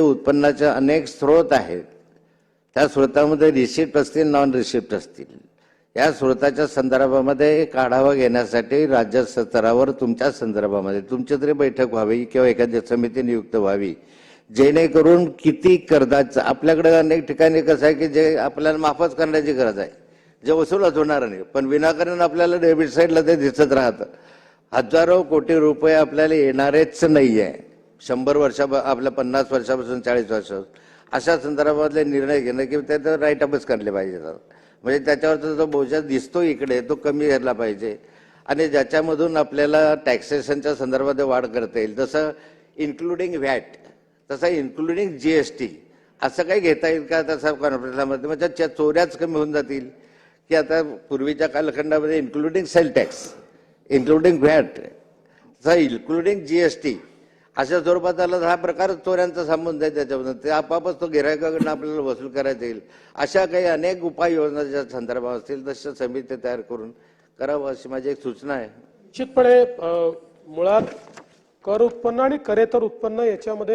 उत्पन्नाचे अनेक स्रोत आहेत. त्या स्रोतामध्ये रिसिप्ट असतील नॉन रिसिप्ट असतील. या स्रोताच्या संदर्भामध्ये एक आढावा घेण्यासाठी राज्य स्तरावर तुमच्या संदर्भामध्ये तुमची तरी बैठक व्हावी किंवा एखादी समिती नियुक्त व्हावी जेणेकरून किती कर्जाचं आपल्याकडे अनेक ठिकाणी कसं आहे की जे आपल्याला माफच करण्याची गरज आहे. जे वसूलच होणार नाही पण विनाकारण आपल्याला डेबिट साईडला ते दिसत राहतं. हजारो कोटी रुपये आपल्याला येणारेच नाही आहे शंभर वर्षा आपल्या पन्नास वर्षापासून चाळीस वर्ष. अशा संदर्भातले निर्णय घेणं की ते तर राईट अपच करले पाहिजे म्हणजे त्याच्यावरचा जो बोजा दिसतो इकडे तो कमी घ्यायला पाहिजे. आणि ज्याच्यामधून आपल्याला टॅक्सेशनच्या संदर्भात वाढ करता येईल जसं इन्क्लुडिंग व्हॅट तसं इन्क्लुडिंग जी एस टी असं काही घेता येईल का तसा कॉन्फरन्समध्ये म्हणजे त्या चोऱ्याच कमी होऊन जातील. की आता पूर्वीच्या कालखंडामध्ये including sale tax including VAT तसं इन्क्लुडिंग जी एस टी अशा स्वरूपात आला हा प्रकार चोऱ्यांचा संबंध आहे त्याच्यामधून ते आपापच तो गिरायकाकडनं आपल्याला वसूल करायचा येईल. अशा काही अनेक उपाययोजनाच्या संदर्भात असतील तशा समिती तयार करून करावं अशी माझी एक सूचना आहे. निश्चितपणे मुळात कर उत्पन्न आणि करेतर उत्पन्न याच्यामध्ये